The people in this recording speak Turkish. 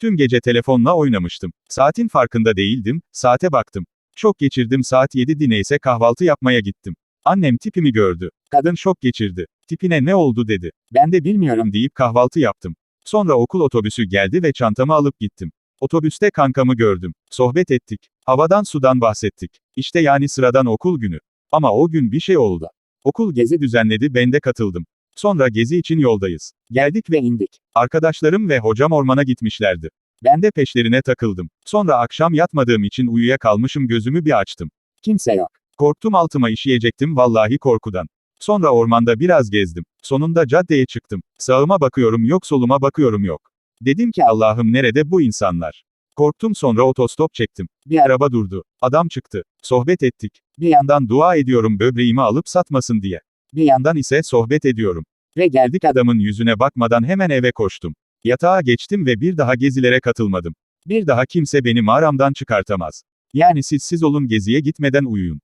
Tüm gece telefonla oynamıştım. Saatin farkında değildim, saate baktım. Çok geçirdim saat 7 neyse kahvaltı yapmaya gittim. Annem tipimi gördü. Kadın şok geçirdi. Tipine ne oldu dedi. Ben de bilmiyorum deyip kahvaltı yaptım. Sonra okul otobüsü geldi ve çantamı alıp gittim. Otobüste kankamı gördüm. Sohbet ettik. Havadan sudan bahsettik. İşte yani sıradan okul günü. Ama o gün bir şey oldu. Okul gezi düzenledi ben de katıldım. Sonra gezi için yoldayız. Geldik ve indik. Arkadaşlarım ve hocam ormana gitmişlerdi. Ben de peşlerine takıldım. Sonra akşam yatmadığım için uyuyakalmışım gözümü bir açtım. Kimse yok. Korktum altıma işeyecektim vallahi korkudan. Sonra ormanda biraz gezdim. Sonunda caddeye çıktım. Sağıma bakıyorum yok soluma bakıyorum yok. Dedim ki Allah'ım nerede bu insanlar? Korktum sonra otostop çektim. Bir araba durdu. Adam çıktı. Sohbet ettik. Bir yandan dua ediyorum böbreğimi alıp satmasın diye. Bir yandan ise sohbet ediyorum. Ve geldik adamın yüzüne bakmadan hemen eve koştum. Yatağa geçtim ve bir daha gezilere katılmadım. Bir daha kimse beni mağaramdan çıkartamaz. Yani siz siz olun geziye gitmeden uyuyun.